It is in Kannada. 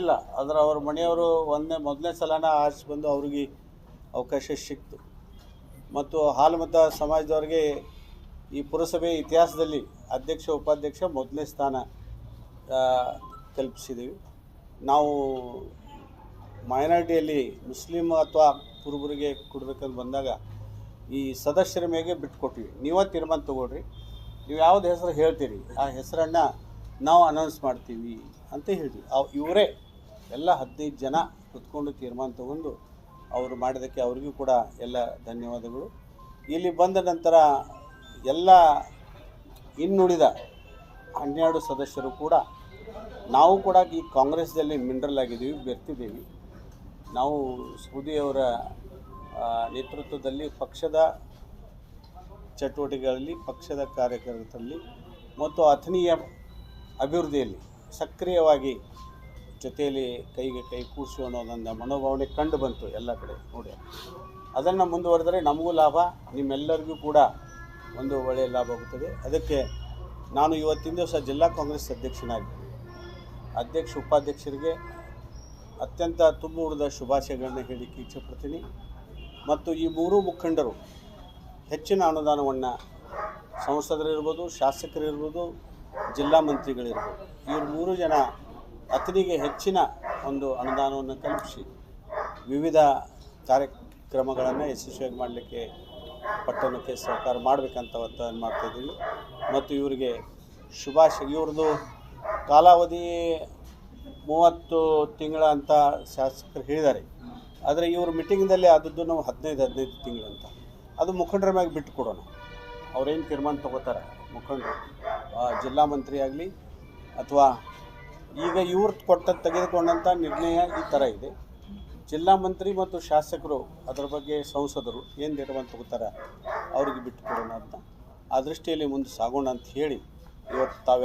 ಇಲ್ಲ. ಆದ್ರೆ ಅವ್ರ ಮನೆಯವರು ಒಂದನೇ ಮೊದಲನೇ ಸಲನ ಆರಿಸಿ ಬಂದು ಅವ್ರಿಗೆ ಅವಕಾಶ ಸಿಕ್ತು. ಮತ್ತು ಹಾಲುಮತ ಸಮಾಜದವ್ರಿಗೆ ಈ ಪುರಸಭೆ ಇತಿಹಾಸದಲ್ಲಿ ಅಧ್ಯಕ್ಷ, ಉಪಾಧ್ಯಕ್ಷ ಮೊದಲನೇ ಸ್ಥಾನ ಕಲ್ಪಿಸಿದ್ದೀವಿ ನಾವು ಮೈನಾರಿಟಿಯಲ್ಲಿ ಮುಸ್ಲಿಮ್ ಅಥವಾ ಕುರುಬರಿಗೆ ಕೊಡಬೇಕಂತ ಬಂದಾಗ ಈ ಸದಸ್ಯರ ಮೇಲೆ ಬಿಟ್ಕೊಟ್ವಿ. ನೀವೇ ತೀರ್ಮಾನ ತಗೊಳ್ರಿ. ನೀವು ಯಾವ್ದು ಹೆಸರು ಹೇಳ್ತೀರಿ? ಆ ಹೆಸರನ್ನು ನಾವು ಅನೌನ್ಸ್ ಮಾಡ್ತೀವಿ ಅಂತ ಹೇಳಿದ್ವಿ ಅವ್ ಇವರೇ ಎಲ್ಲ ಹದಿನೈದು ಜನ ಕುತ್ಕೊಂಡು ತೀರ್ಮಾನ ತಗೊಂಡು ಅವರು ಮಾಡಿದ್ದಕ್ಕೆ ಅವರಿಗೂ ಕೂಡ ಎಲ್ಲ ಧನ್ಯವಾದಗಳು. ಇಲ್ಲಿ ಬಂದ ನಂತರ ಎಲ್ಲ ಇನ್ನುಳಿದ ಹನ್ನೆರಡು ಸದಸ್ಯರು ಕೂಡ ನಾವು ಕೂಡ ಈ ಕಾಂಗ್ರೆಸ್ದಲ್ಲಿ ಮಿನರಲ್ ಆಗಿದ್ದೀವಿ, ಬೆರ್ತಿದ್ದೀವಿ. ನಾವು ಸೌದಿಯವರ ನೇತೃತ್ವದಲ್ಲಿ ಪಕ್ಷದ ಚಟುವಟಿಕೆಗಳಲ್ಲಿ, ಪಕ್ಷದ ಕಾರ್ಯಕರ್ತರಲ್ಲಿ ಮತ್ತು ಅಥಣೀಯ ಅಭಿವೃದ್ಧಿಯಲ್ಲಿ ಸಕ್ರಿಯವಾಗಿ ಜೊತೆಯಲ್ಲಿ ಕೈಗೆ ಕೈ ಕೂಡಿಸು ಅನ್ನೋದೊಂದು ಮನೋಭಾವನೆ ಕಂಡು ಬಂತು ಎಲ್ಲ ಕಡೆ ನೋಡಿ. ಅದನ್ನು ಮುಂದುವರೆದರೆ ನಮಗೂ ಲಾಭ, ನಿಮ್ಮೆಲ್ಲರಿಗೂ ಕೂಡ ಒಂದು ಒಳ್ಳೆಯ ಲಾಭ ಆಗುತ್ತದೆ. ಅದಕ್ಕೆ ನಾನು ಇವತ್ತಿನ ದಿವಸ ಜಿಲ್ಲಾ ಕಾಂಗ್ರೆಸ್ ಅಧ್ಯಕ್ಷನಾಗಿ, ಅಧ್ಯಕ್ಷ ಉಪಾಧ್ಯಕ್ಷರಿಗೆ ಅತ್ಯಂತ ತುಂಬುವುದ ಶುಭಾಶಯಗಳನ್ನ ಹೇಳಲಿಕ್ಕೆ ಇಚ್ಛೆಪಡ್ತೀನಿ. ಮತ್ತು ಈ ಮೂರೂ ಮುಖಂಡರು ಹೆಚ್ಚಿನ ಅನುದಾನವನ್ನು ಸಂಸದರಿರ್ಬೋದು ಶಾಸಕರಿರ್ಬೋದು ಜಿಲ್ಲಾ ಮಂತ್ರಿಗಳಿರ್ಬೋದು. ಇವರು ಮೂರು ಜನ ಅತನಿಗೆ ಹೆಚ್ಚಿನ ಒಂದು ಅನುದಾನವನ್ನು ಕಲ್ಪಿಸಿ ವಿವಿಧ ಕಾರ್ಯಕ್ರಮಗಳನ್ನು ಯಶಸ್ವಿಯಾಗಿ ಮಾಡಲಿಕ್ಕೆ ಪಟ್ಟಣಕ್ಕೆ ಸಹಕಾರ ಮಾಡಬೇಕಂತ ಒತ್ತಾಯ ಮಾಡ್ತಾಯಿದ್ದೀವಿ ಮತ್ತು ಇವರಿಗೆ ಶುಭಾಶಯ. ಇವ್ರದ್ದು ಕಾಲಾವಧಿ ಮೂವತ್ತು ತಿಂಗಳ ಅಂತ ಶಾಸಕರು ಹೇಳಿದ್ದಾರೆ. ಆದರೆ ಇವ್ರ ಮೀಟಿಂಗ್ದಲ್ಲಿ ಆದದ್ದು ನಾವು ಹದಿನೈದು ಹದಿನೈದು ತಿಂಗಳು ಅಂತ ಅದು ಮುಖಂಡರ ಮ್ಯಾಗೆ ಬಿಟ್ಟು ಕೊಡೋಣ. ಅವ್ರೇನು ತೀರ್ಮಾನ ತಗೋತಾರೆ ಮುಖಂಡರು. ಜಿಲ್ಲಾ ಮಂತ್ರಿ ಆಗಲಿ ಅಥವಾ ಈಗ ಇವ್ರು ಕೊಟ್ಟ ತೆಗೆದುಕೊಂಡಂಥ ನಿರ್ಣಯ ಈ ಥರ ಇದೆ. ಜಿಲ್ಲಾ ಮಂತ್ರಿ ಮತ್ತು ಶಾಸಕರು ಅದರ ಬಗ್ಗೆ ಸಂಸದರು ಏನು ನಿರ್ವಹಣೆ ತಗೋತಾರೆ ಅವ್ರಿಗೆ ಬಿಟ್ಟು ಕೊಡೋಣ ಅಂತ ಆ ದೃಷ್ಟಿಯಲ್ಲಿ ಮುಂದೆ ಸಾಗೋಣ ಅಂತ ಹೇಳಿ ಇವತ್ತು ತಾವು